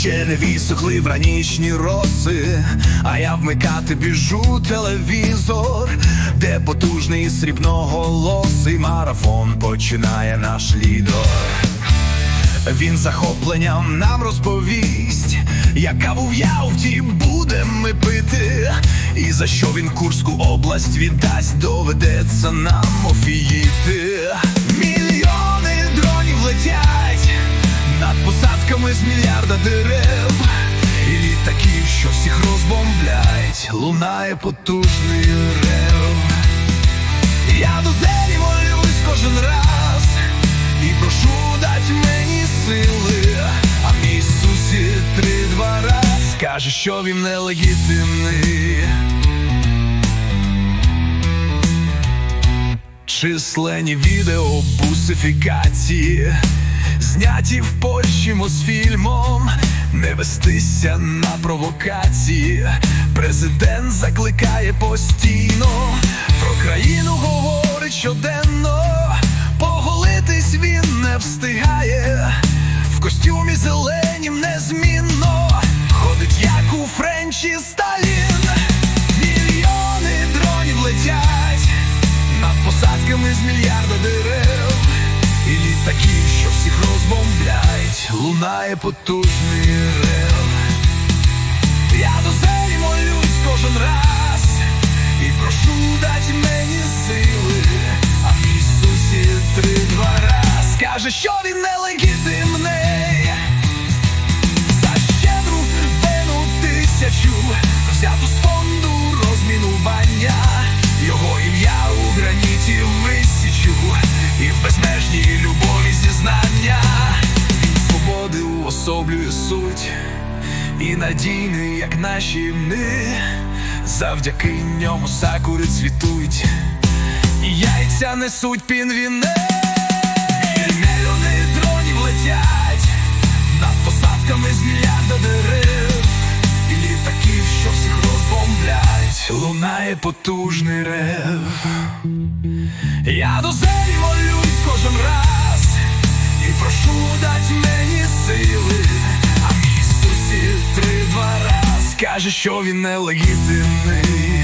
Висохли вранішні роси, а я вмикати біжу телевізор, де потужний срібноголосий марафон починає наш лідер. Він захопленням нам розповість, яка в Ялті будем ми пити, і за що він Курську область віддасть, доведеться нам офіїти. Мільярда дерев, і літаків, що всіх розбомблять, лунає потужний рев. Я до зелі молюсь кожен раз і прошу дать мені сили, а мій сусід три-два раз каже, що він нелегітимний. Численні відео бусифікації, зняті в Польщі Мосфільмом, не вестися на провокації. Президент закликає постійно, про країну говорить щоденно, поголитись він не встигає, в костюмі зеленім незмінно, ходить як у Френчі Сталін, мільйони дронів летять. Над посадками з мільярда дерев лунає потужний рев Я до землі молюсь кожен раз. І прошу дати мені сили. А мій сусід три-два раз. Каже, що він нелегітимний і надійний, як наші мни, завдяки ньому сакури цвітуть, і яйця несуть пінвіне. Мільйони дронів летять. Над посадками з мільярда дерев. І літаків, що всіх розбомблять, лунає потужний рев. Я до зелі молюсь кожен раз. І прошу дать мені сили Каже, що він нелегітимний